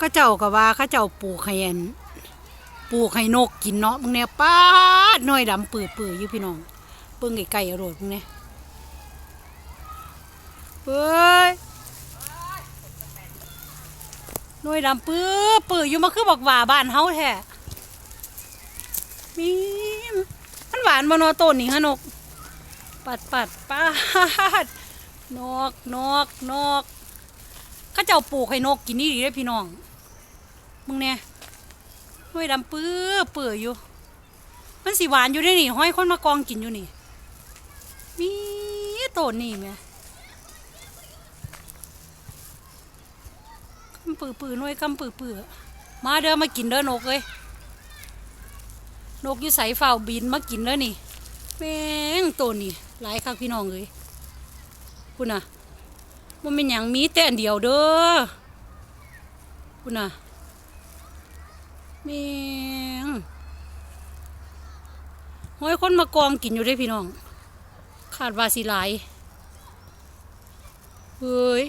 ก็เจ้าก็ว่าเขาเจ้าปลูกให้อันปลูกให้นกกินเนาะมึงเนี่ยป้าดหน่อยดำปื้อๆอยู่พี่น้องเบิ่งไกลๆอาโรดมึงเนี่ยเฮ้ยหน่วยดำปื้อปื้ออยู่มาคือบอกว่าบ้านเฮาแท้มีมันหวานบ่นาะต้นนี่ฮะนก ปัดปัดปัดนกนกนกเขาเจ้าปลูกให้นกกินนี่ดีเลยพี่น้อง มึงเนี่ยห้อยดำปื้อเปื่ออยู่ มันสีหวานอยู่ได้นี่ห้อยคนมากองกินอยู่นี่มีต้นนี่แหม่คำปื้อปื้อหน่วยคำปื้อปื้อมาเด้อมากินเด้อนกเลยนกอยู่ใส่เฝ้าบินมากินเด้อนี่แม่งตัวนี่หลายคักพี่น้องเลยคุณน่ะมันเป็นอย่างมีแต่อันเดียวเด้อคุณน่ะ แมงห้อยคนมากองกินอยู่ได้พี่น้อง ขาดวาสิหลายเฮ้ย